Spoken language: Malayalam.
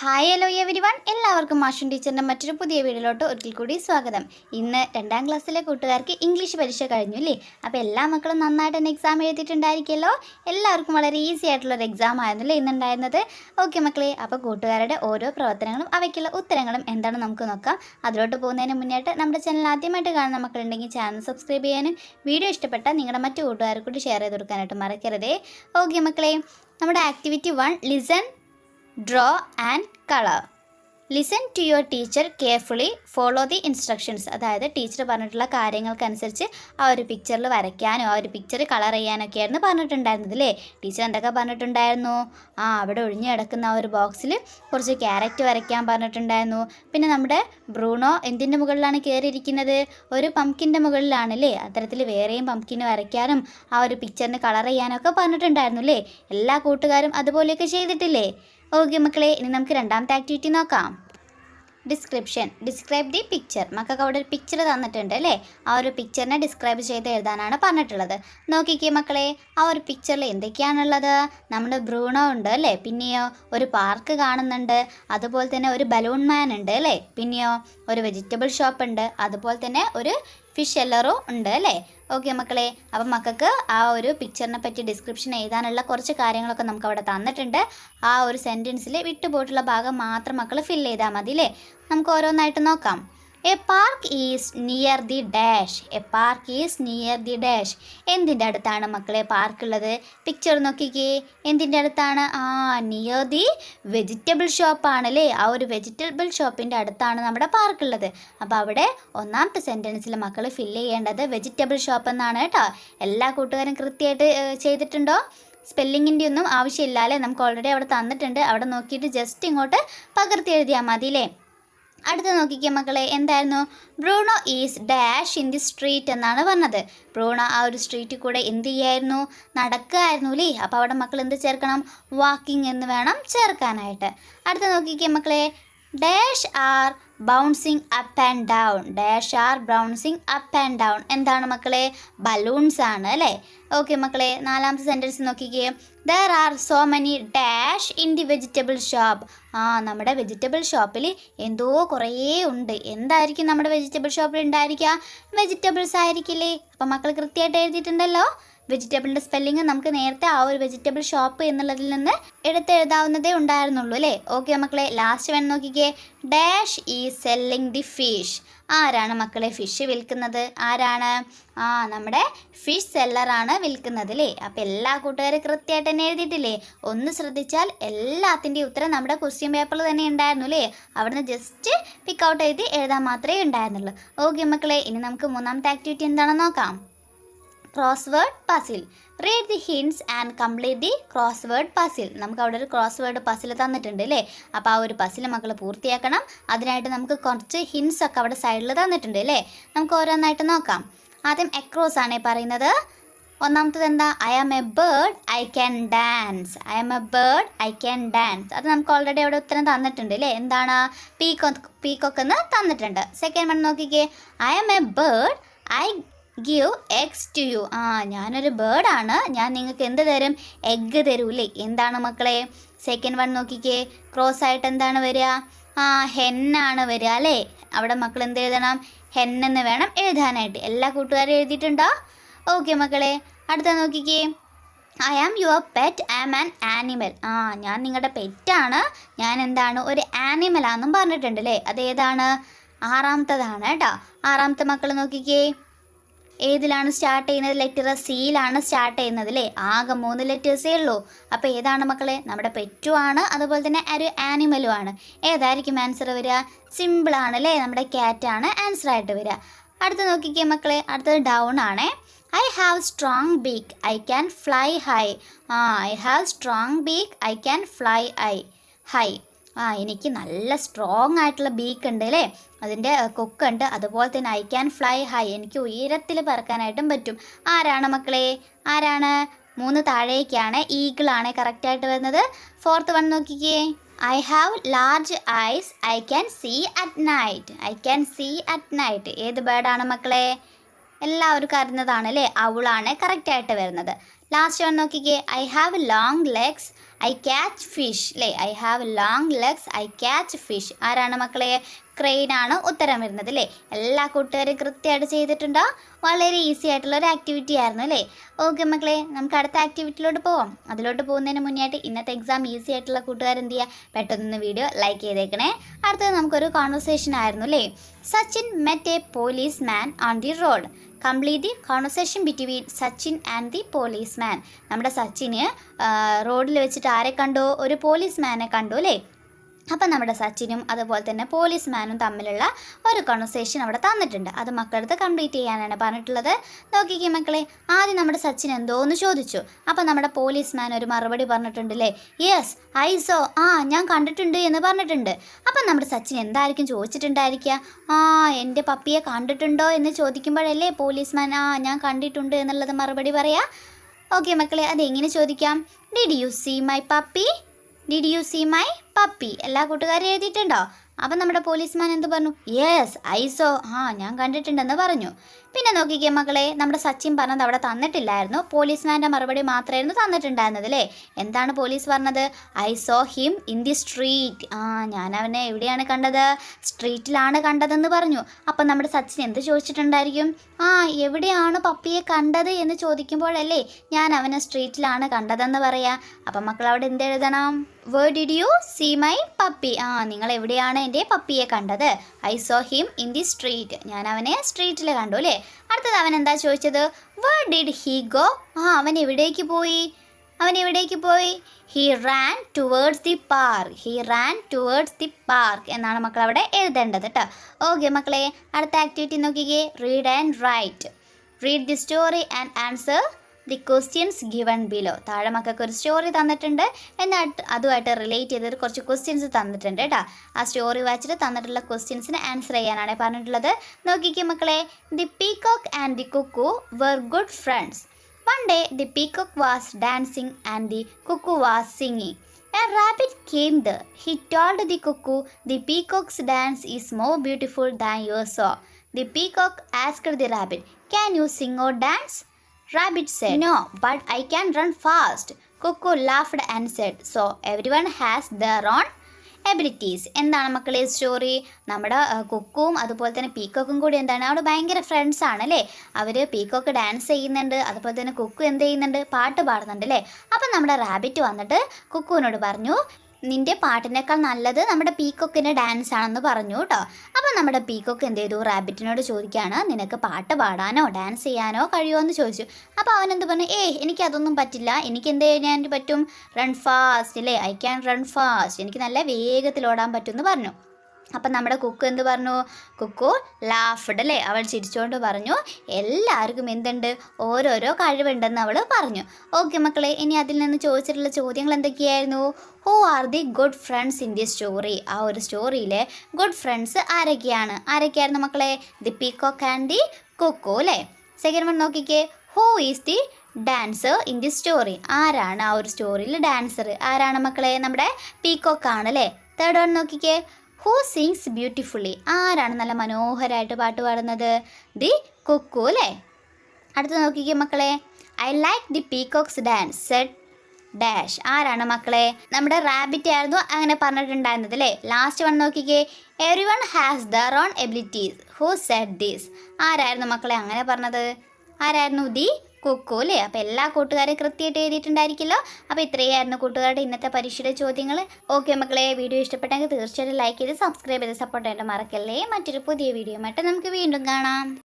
ഹായ് ഹലോ എവരി വൺ എല്ലാവർക്കും മാഷൻ ടീച്ചറിന്റെ മറ്റൊരു പുതിയ വീഡിയോയിലോട്ട് ഒരിക്കൽ കൂടി സ്വാഗതം. ഇന്ന് രണ്ടാം ക്ലാസ്സിലെ കൂട്ടുകാർക്ക് ഇംഗ്ലീഷ് പരീക്ഷ കഴിഞ്ഞു അല്ലേ? അപ്പോൾ എല്ലാ മക്കളും നന്നായിട്ട് തന്നെ എക്സാം എഴുതിയിട്ടുണ്ടായിരിക്കുമല്ലോ? എല്ലാവർക്കും വളരെ ഈസി ആയിട്ടുള്ള ആയിട്ടുള്ളൊരു എക്സാം ആയിരുന്നു അല്ലേ ഇന്നുണ്ടായിരുന്നത്? ഓക്കെ മക്കളെ അപ്പോൾ കൂട്ടുകാരുടെ ഓരോ പ്രവർത്തനങ്ങളും അവയ്ക്കുള്ള ഉത്തരങ്ങളും എന്താണെന്ന് നമുക്ക് നോക്കാം. അതിലോട്ട് പോകുന്നതിന് മുന്നേട്ട് നമ്മുടെ ചാനൽ ആദ്യമായിട്ട് കാണുന്ന മക്കളുണ്ടെങ്കിൽ ചാനൽ സബ്സ്ക്രൈബ് ചെയ്യാനും വീഡിയോ ഇഷ്ടപ്പെട്ടാൽ നിങ്ങളുടെ മറ്റു കൂട്ടുകാർക്കൂടി ഷെയർ ചെയ്ത് കൊടുക്കാനായിട്ട് മറക്കരുതേ. ഓക്കെ മക്കളെ നമ്മുടെ activity one listen draw and colour listen to your teacher carefully follow the instructions അതായത് ടീച്ചർ പറഞ്ഞിട്ടുള്ള കാര്യങ്ങൾക്കനുസരിച്ച് ആ ഒരു പിക്ചറിൽ വരയ്ക്കാനോ ആ ഒരു പിക്ചർ കളർ ചെയ്യാനൊക്കെ ആയിരുന്നു പറഞ്ഞിട്ടുണ്ടായിരുന്നത് അല്ലേ ടീച്ചർ എന്തൊക്കെ പറഞ്ഞിട്ടുണ്ടായിരുന്നു? ആ അവിടെ ഒഴിഞ്ഞു കിടക്കുന്ന ആ ഒരു ബോക്സിൽ കുറച്ച് ക്യാരറ്റ് വരയ്ക്കാൻ പറഞ്ഞിട്ടുണ്ടായിരുന്നു. പിന്നെ നമ്മുടെ ബ്രൂണോ എന്തിന്റെ മുകളിലാണ് കയറിയിരിക്കുന്നത് ഒരു പംകിന്റെ മുകളിലാണ് അല്ലേ അത്തരത്തിൽ വേറെയും പംകിന് വരയ്ക്കാനും ആ ഒരു പിക്ചറിന് കളർ ചെയ്യാനൊക്കെ പറഞ്ഞിട്ടുണ്ടായിരുന്നു അല്ലേ എല്ലാ കൂട്ടുകാരും അതുപോലെയൊക്കെ ചെയ്തിട്ടില്ലേ? ഓക്കെ മക്കളെ ഇനി നമുക്ക് രണ്ടാമത്തെ ആക്ടിവിറ്റി നോക്കാം. ഡിസ്ക്രിപ്ഷൻ ഡിസ്ക്രൈബ് ദി പിക്ചർ മക്കൾക്ക് അവിടെ ഒരു പിക്ചർ തന്നിട്ടുണ്ട് അല്ലേ? ആ ഒരു പിക്ചറിനെ ഡിസ്ക്രൈബ് ചെയ്ത് എഴുതാനാണ് പറഞ്ഞിട്ടുള്ളത്. നോക്കിക്കേ മക്കളെ ആ ഒരു പിക്ചറിൽ എന്തൊക്കെയാണുള്ളത്? നമ്മൾ ബ്രൂണോ ഉണ്ട് അല്ലേ? പിന്നെയോ ഒരു പാർക്ക് കാണുന്നുണ്ട്. അതുപോലെ തന്നെ ഒരു ബലൂൺ മാൻ ഉണ്ട് അല്ലേ? പിന്നെയോ ഒരു വെജിറ്റബിൾ ഷോപ്പ് ഉണ്ട്. അതുപോലെ തന്നെ ഒരു ഫിഷ് എല്ലറും ഉണ്ട് അല്ലേ? ഓക്കെ മക്കളെ അപ്പം മക്കൾക്ക് ആ ഒരു പിക്ചറിനെ പറ്റി ഡിസ്ക്രിപ്ഷൻ എഴുതാനുള്ള കുറച്ച് കാര്യങ്ങളൊക്കെ നമുക്ക് അവിടെ തന്നിട്ടുണ്ട്. ആ ഒരു സെന്റൻസിൽ വിട്ടുപോയിട്ടുള്ള ഭാഗം മാത്രം മക്കൾ ഫില്ല് ചെയ്താൽ മതി അല്ലേ നമുക്ക് ഓരോന്നായിട്ട് നോക്കാം. A park is near the dash a park is near the dash എന്തിന്റെ അടുത്താണ് മക്കളെ പാർക്ക് ഉള്ളത്? പിക്ചർ നോക്കിക്കേ. എന്തിന്റെ അടുത്താണ്? ആ നിയർ ദി വെജിറ്റബിൾ ഷോപ്പാണ് അല്ലേ ആ ഒരു വെജിറ്റബിൾ ഷോപ്പിന്റെ അടുത്താണ് നമ്മുടെ പാർക്ക് ഉള്ളത്. അപ്പോൾ അവിടെ ഒന്നാമത്തെ സെന്റൻസിൽ മക്കൾ ഫില്ല് ചെയ്യേണ്ടത് വെജിറ്റബിൾ ഷോപ്പ് എന്നാണ് കേട്ടോ. എല്ലാ കൂട്ടുകാരും കൃത്യമായിട്ട് ചെയ്തിട്ടുണ്ടോ? സ്പെല്ലിങ്ങിന്റെ ഒന്നും ആവശ്യമില്ല അല്ലേ? നമുക്ക് ഓൾറെഡി അവിടെ തന്നിട്ടുണ്ട്. അവിടെ നോക്കിയിട്ട് ജസ്റ്റ് ഇങ്ങോട്ട് പകർത്തി എഴുതിയാൽ മതി അല്ലേ അടുത്ത നോക്കിക്കേ മക്കളെ എന്തായിരുന്നു? Bruno is dash in the street എന്നാണ് പറഞ്ഞത്. ബ്രൂണോ ആ ഒരു സ്ട്രീറ്റിൽ കൂടെ എന്ത് ചെയ്യായിരുന്നു? നടക്കുകയായിരുന്നു അല്ലേ? അപ്പോൾ അവിടെ മക്കൾ എന്ത് ചേർക്കണം? വാക്കിംഗ് എന്ന് വേണം ചേർക്കാനായിട്ട്. അടുത്ത നോക്കിക്കേ മക്കളെ dash are bouncing up and down dash are bouncing up and down എന്താണ് മക്കളെ? ബലൂൺസ് ആണ് അല്ലേ? ഓക്കെ മക്കളെ നാലാമത്തെ സെന്റൻസ് നോക്കിക്കേ. There are so many dash in the vegetable shop ആ നമ്മുടെ വെജിറ്റബിൾ ഷോപ്പിൽ എന്തോ കുറേ ഉണ്ട്. എന്തായിരിക്കും നമ്മുടെ വെജിറ്റബിൾ ഷോപ്പിൽ ഉണ്ടായിരിക്കുക? വെജിറ്റബിൾസ് ആയിരിക്കില്ലേ? അപ്പം മക്കൾ കൃത്യമായിട്ട് എഴുതിയിട്ടുണ്ടല്ലോ. വെജിറ്റബിളിന്റെ സ്പെല്ലിംഗ് നമുക്ക് നേരത്തെ ആ ഒരു വെജിറ്റബിൾ ഷോപ്പ് എന്നുള്ളതിൽ നിന്ന് എടുത്തെഴുതാവുന്നതേ ഉണ്ടായിരുന്നുള്ളൂ അല്ലേ? ഓക്കെ മക്കളെ ലാസ്റ്റ് വേണം നോക്കിക്കേ. ഡാഷ് ഈ സെല്ലിംഗ് ദി ഫിഷ് ആരാണ് മക്കളെ ഫിഷ് വിൽക്കുന്നത്? ആരാണ്? ആ നമ്മുടെ ഫിഷ് സെല്ലറാണ് വിൽക്കുന്നത് അല്ലേ? അപ്പം എല്ലാ കൂട്ടുകാരും കൃത്യമായിട്ട് തന്നെ എഴുതിയിട്ടില്ലേ? ഒന്ന് ശ്രദ്ധിച്ചാൽ എല്ലാത്തിന്റെയും ഉത്തരം നമ്മുടെ ക്വസ്റ്റ്യൻ പേപ്പറിൽ തന്നെ ഉണ്ടായിരുന്നു അല്ലേ? അവിടുന്ന് ജസ്റ്റ് പിക്ക് ഔട്ട് എഴുതി എഴുതാൻ മാത്രമേ ഉണ്ടായിരുന്നുള്ളൂ. ഓക്കെ മക്കളെ ഇനി നമുക്ക് മൂന്നാമത്തെ ആക്ടിവിറ്റി എന്താണെന്ന് നോക്കാം. Crossword puzzle read the hints and complete the crossword puzzle നമുക്ക് അവിടെ ഒരു ക്രോസ് വേർഡ് പസിൽ തന്നിട്ടുണ്ട് അല്ലേ അപ്പോൾ ആ ഒരു പസിൽ മക്കൾ പൂർത്തിയാക്കണം. അതിനായിട്ട് നമുക്ക് കുറച്ച് ഹിൻസ് ഒക്കെ അവിടെ സൈഡിൽ തന്നിട്ടുണ്ട് അല്ലേ നമുക്ക് ഓരോന്നായിട്ട് നോക്കാം. ആദ്യം എക്രോസ് ആണ് പറയുന്നത്. ഒന്നാമത്തത് എന്താ? I am a bird I can dance I am a bird I can dance അത് നമുക്ക് ഓൾറെഡി അവിടെ ഉത്തരം തന്നിട്ടുണ്ട് അല്ലേ എന്താണ്? പീക്കോ പീക്കോക്കെന്ന് തന്നിട്ടുണ്ട്. സെക്കൻഡ് വൺ നോക്കിക്കേ. I am a bird I give eggs to you ആ ഞാനൊരു ബേർഡാണ് ഞാൻ നിങ്ങൾക്ക് എന്ത് തരും? എഗ്ഗ് തരൂലേ എന്താണ് മക്കളെ? സെക്കൻഡ് വൺ നോക്കിക്കേ. ക്രോസ് ആയിട്ട് എന്താണ് വരിക? ആ ഹെന്നാണ് വരിക അല്ലേ അവിടെ മക്കൾ എന്ത് എഴുതണം? ഹെന്നെന്ന് വേണം എഴുതാനായിട്ട്. എല്ലാ കൂട്ടുകാരും എഴുതിയിട്ടുണ്ടോ? ഓക്കെ മക്കളെ. അടുത്ത നോക്കിക്കേ. I am your pet I am an animal ആ ഞാൻ നിങ്ങളുടെ പെറ്റാണ് ഞാൻ എന്താണ്? ഒരു ആനിമലാണെന്നും പറഞ്ഞിട്ടുണ്ട് അല്ലേ അതേതാണ് ആറാമത്തതാണ് കേട്ടോ. ആറാമത്തെ മക്കൾ നോക്കിക്കേ. ഏതിലാണ് സ്റ്റാർട്ട് ചെയ്യുന്നത്? ലെറ്റർ സിയിലാണ് സ്റ്റാർട്ട് ചെയ്യുന്നത് അല്ലേ ആകെ മൂന്ന് ലെറ്റേഴ്സേ ഉള്ളൂ. അപ്പോൾ ഏതാണ് മക്കളെ? നമ്മുടെ പെറ്റുമാണ് അതുപോലെ തന്നെ ഒരു ആനിമലും ആണ്. ഏതായിരിക്കും ആൻസർ വരിക? സിമ്പിളാണ് അല്ലേ നമ്മുടെ ക്യാറ്റാണ് ആൻസർ ആയിട്ട് വരിക. അടുത്ത് നോക്കിക്കേ മക്കളെ അടുത്തത് ഡൗൺ ആണേ. I have strong beak I can fly high ആ I have strong beak I can fly I high ആ എനിക്ക് നല്ല സ്ട്രോങ് ആയിട്ടുള്ള ബീക്ക് ഉണ്ട് അല്ലേ? അതിന്റെ കൊക്കുണ്ട് അതുപോലെ തന്നെ ഐ ക്യാൻ ഫ്ലൈ ഹൈ എനിക്ക് ഉയരത്തിൽ പറക്കാനായിട്ടും പറ്റും. ആരാണ് മക്കളെ? ആരാണ്? മൂന്ന് താഴേക്കാണ് ഈഗിളാണ് കറക്റ്റായിട്ട് വരുന്നത്. ഫോർത്ത് വൺ നോക്കിക്കേ. I have large eyes I can see at night I can see at night ഏത് ബേർഡാണ് മക്കളെ? എല്ലാവർക്കും അറിയുന്നതാണ് അല്ലേ? അവളാണ് കറക്റ്റായിട്ട് വരുന്നത്. ലാസ്റ്റ് വൺ നോക്കിക്കേ. I have long legs I catch fish അല്ലേ I have long legs I catch fish ആരാണ് മക്കളെ? ക്രെയിൻ ആണ് ഉത്തരം വരുന്നത് അല്ലേ എല്ലാ കൂട്ടുകാരും കൃത്യമായിട്ട് ചെയ്തിട്ടുണ്ടോ? വളരെ ഈസി ആയിട്ടുള്ള ഒരു ആക്ടിവിറ്റി ആയിരുന്നു അല്ലേ ഓക്കെ മക്കളെ നമുക്ക് അടുത്ത ആക്ടിവിറ്റിയിലോട്ട് പോവാം. അതിലോട്ട് പോകുന്നതിന് മുന്നേ ഇന്നത്തെ എക്സാം ഈസി ആയിട്ടുള്ള കൂട്ടുകാർ എന്ത് ചെയ്യുക പെട്ടെന്ന് വീഡിയോ ലൈക്ക് ചെയ്തേക്കണേ. അടുത്തത് നമുക്കൊരു കോൺവെർസേഷൻ ആയിരുന്നു അല്ലേ Sachin met a policeman on the road complete the conversation between Sachin and the policeman നമ്മുടെ സച്ചിന് റോഡിൽ വെച്ചിട്ട് ആരെ കണ്ടോ? ഒരു പോലീസ് മാനെ കണ്ടു അല്ലേ? അപ്പം നമ്മുടെ സച്ചിനും അതുപോലെ തന്നെ പോലീസ് മാനും തമ്മിലുള്ള ഒരു കോൺവെർസേഷൻ അവിടെ തന്നിട്ടുണ്ട്. അത് മക്കളടുത്ത് കംപ്ലീറ്റ് ചെയ്യാനാണ് പറഞ്ഞിട്ടുള്ളത്. നോക്കിക്കേ മക്കളെ ആദ്യം നമ്മുടെ സച്ചിൻ എന്തോന്ന് ചോദിച്ചു. അപ്പം നമ്മുടെ പോലീസ് മാൻ ഒരു മറുപടി പറഞ്ഞിട്ടുണ്ടല്ലേ? യെസ് ഐ സോ ആ ഞാൻ കണ്ടിട്ടുണ്ട് എന്ന് പറഞ്ഞിട്ടുണ്ട്. അപ്പം നമ്മുടെ സച്ചിൻ എന്തായിരിക്കും ചോദിച്ചിട്ടുണ്ടായിരിക്കുക? ആ എന്റെ പപ്പിയെ കണ്ടിട്ടുണ്ടോ? എന്ന് ചോദിക്കുമ്പോഴല്ലേ പോലീസ് മാൻ ആ ഞാൻ കണ്ടിട്ടുണ്ട് എന്നുള്ളത് മറുപടി പറയാ. ഓക്കെ മക്കളെ അതെങ്ങനെ ചോദിക്കാം? Did you see my puppy did you see my puppy. എല്ലാ കൂട്ടുകാരും എഴുതിയിട്ടുണ്ടോ? അപ്പം നമ്മുടെ പോലീസ്മാൻ എന്ത് പറഞ്ഞു? യെസ് ഐസോ ആ ഞാൻ കണ്ടിട്ടുണ്ടെന്ന് പറഞ്ഞു. പിന്നെ നോക്കിക്കേ മകളെ നമ്മുടെ സച്ചിൻ പറഞ്ഞത് അവിടെ തന്നിട്ടില്ലായിരുന്നു. പോലീസ്മാന്റെ മറുപടി മാത്രമായിരുന്നു തന്നിട്ടുണ്ടായിരുന്നത് അല്ലേ എന്താണ് പോലീസ് പറഞ്ഞത്? I saw him in the street ആ ഞാൻ അവനെ എവിടെയാണ് കണ്ടത്? സ്ട്രീറ്റിലാണ് കണ്ടതെന്ന് പറഞ്ഞു. അപ്പം നമ്മുടെ സച്ചിൻ എന്ത് ചോദിച്ചിട്ടുണ്ടായിരിക്കും? ആ എവിടെയാണ് പപ്പിയെ കണ്ടത് എന്ന് ചോദിക്കുമ്പോഴല്ലേ ഞാൻ അവനെ സ്ട്രീറ്റിലാണ് കണ്ടതെന്ന് പറയാ. അപ്പം മക്കൾ അവിടെ എന്ത് എഴുതണം? Where did you see my puppy ആ നിങ്ങൾ എവിടെയാണ് എന്റെ പപ്പിയെ കണ്ടത്? I saw him in the street ഞാൻ അവനെ സ്ട്രീറ്റിൽ കണ്ടു അല്ലേ? അടുത്തത് അവൻ എന്താ ചോദിച്ചത്? വർ ഡിഡ് ഹീ ഗോ ആ അവൻ എവിടേക്ക് പോയി? അവൻ എവിടേക്ക് പോയി? He ran towards the park he ran towards the park എന്നാണ് മക്കൾ അവിടെ എഴുതേണ്ടത് കേട്ടോ ഓക്കെ മക്കളെ അടുത്ത ആക്ടിവിറ്റി നോക്കിക്കേ. Read and write read the story and answer the questions given below താഴെ മക്കൾക്ക് ഒരു സ്റ്റോറി തന്നിട്ടുണ്ട്. എന്നാൽ അതുമായിട്ട് റിലേറ്റ് ചെയ്തിട്ട് കുറച്ച് ക്വസ്റ്റ്യൻസ് തന്നിട്ടുണ്ട് കേട്ടോ ആ സ്റ്റോറി വായിച്ചിട്ട് തന്നിട്ടുള്ള ക്വസ്റ്റ്യൻസിന് ആൻസർ ചെയ്യാനാണ് പറഞ്ഞിട്ടുള്ളത്. നോക്കിക്കേ മക്കളെ. The peacock and the cuckoo were good friends one day the peacock was dancing and the cuckoo was singing A rabbit came there. He told the cuckoo, The peacock's dance is more beautiful than your song. The peacock asked the rabbit, Can you sing or dance? Rabbit said, No, but I can run fast. Cuckoo laughed and said, So everyone has their own abilities എന്താണ് മക്കളെ സ്റ്റോറി നമ്മുടെ കുക്കും അതുപോലെ തന്നെ പീക്കോക്കും കൂടി എന്താണ്? അവിടെ ഭയങ്കര ഫ്രണ്ട്സ് ആണ് അല്ലേ? അവർ പീക്കോക്ക് ഡാൻസ് ചെയ്യുന്നുണ്ട് അതുപോലെ തന്നെ കുക്കു എന്ത് ചെയ്യുന്നുണ്ട്? പാട്ട് പാടുന്നുണ്ട് അല്ലേ? അപ്പം നമ്മുടെ റാബിറ്റ് വന്നിട്ട് കുക്കുവിനോട് പറഞ്ഞു നിന്റെ പാട്ടിനേക്കാൾ നല്ലത് നമ്മുടെ പീക്കൊക്കിന്റെ ഡാൻസ് ആണെന്ന് പറഞ്ഞു കേട്ടോ. അപ്പം നമ്മുടെ പീക്കോക്ക് എന്ത് ചെയ്തു? റാബിറ്റിനോട് ചോദിക്കുകയാണ് നിനക്ക് പാട്ട് പാടാനോ ഡാൻസ് ചെയ്യാനോ കഴിയുമോ? എന്ന് ചോദിച്ചു. അപ്പോൾ അവൻ എന്ത് പറഞ്ഞു? ഏയ് എനിക്ക് അതൊന്നും പറ്റില്ല. എനിക്ക് എന്ത് ചെയ്യാൻ പറ്റും? റൺ ഫാസ്റ്റ് അല്ലേ ഐ ക്യാൻ റൺ ഫാസ്റ്റ് എനിക്ക് നല്ല വേഗത്തിൽ ഓടാൻ പറ്റും എന്ന് പറഞ്ഞു. അപ്പം നമ്മുടെ കുക്കു എന്ത് പറഞ്ഞു? കുക്കു ലാഫ്ഡ് അല്ലേ അവൾ ചിരിച്ചുകൊണ്ട് പറഞ്ഞു എല്ലാവർക്കും എന്തുണ്ട്? ഓരോരോ കഴിവുണ്ടെന്ന് അവൾ പറഞ്ഞു. ഓക്കെ മക്കളെ ഇനി അതിൽ നിന്ന് ചോദിച്ചിട്ടുള്ള ചോദ്യങ്ങൾ എന്തൊക്കെയായിരുന്നു? Who are the good friends in the story ആ ഒരു സ്റ്റോറിയിലെ ഗുഡ് ഫ്രണ്ട്സ് ആരൊക്കെയാണ്? ആരൊക്കെയായിരുന്നു മക്കളെ? The peacock and the cuckoo അല്ലേ സെക്കൻഡ് വൺ നോക്കിക്കേ. Who is the dancer in the story ആരാണ് ആ ഒരു സ്റ്റോറിയിലെ ഡാൻസർ ആരാണ് മക്കളെ? നമ്മുടെ പീകോക്ക് ആണ് അല്ലേ തേർഡ് വൺ നോക്കിക്കേ. ഹൂ സിങ്സ് ബ്യൂട്ടിഫുള്ളി ആരാണ് നല്ല മനോഹരമായിട്ട് പാട്ട് പാടുന്നത്? ദി കുക്കു അല്ലേ? അടുത്ത് നോക്കിക്കേ മക്കളെ. I like the peacock's dance said dash ആരാണ് മക്കളെ? നമ്മുടെ റാബിറ്റ് ആയിരുന്നു അങ്ങനെ പറഞ്ഞിട്ടുണ്ടായിരുന്നത് അല്ലേ? ലാസ്റ്റ് വൺ നോക്കിക്കേ. Everyone has their own abilities who said these ആരായിരുന്നു മക്കളെ അങ്ങനെ പറഞ്ഞത്? ആരായിരുന്നു? ദി കുക്കു അല്ലേ അപ്പോൾ എല്ലാ കൂട്ടുകാരും കൃത്യമായിട്ട് എഴുതിയിട്ടുണ്ടായിരിക്കുമല്ലോ. അപ്പോൾ ഇത്രയായിരുന്നു കൂട്ടുകാരുടെ ഇന്നത്തെ പരീക്ഷയുടെ ചോദ്യങ്ങൾ ഓക്കെ മക്കളെ വീഡിയോ ഇഷ്ടപ്പെട്ടെങ്കിൽ തീർച്ചയായിട്ടും ലൈക്ക് ചെയ്ത് സബ്സ്ക്രൈബ് ചെയ്ത് സപ്പോർട്ട് ചെയ്യേണ്ട മറക്കല്ലേ? മറ്റൊരു പുതിയ വീഡിയോ ആയിട്ട് നമുക്ക് വീണ്ടും കാണാം.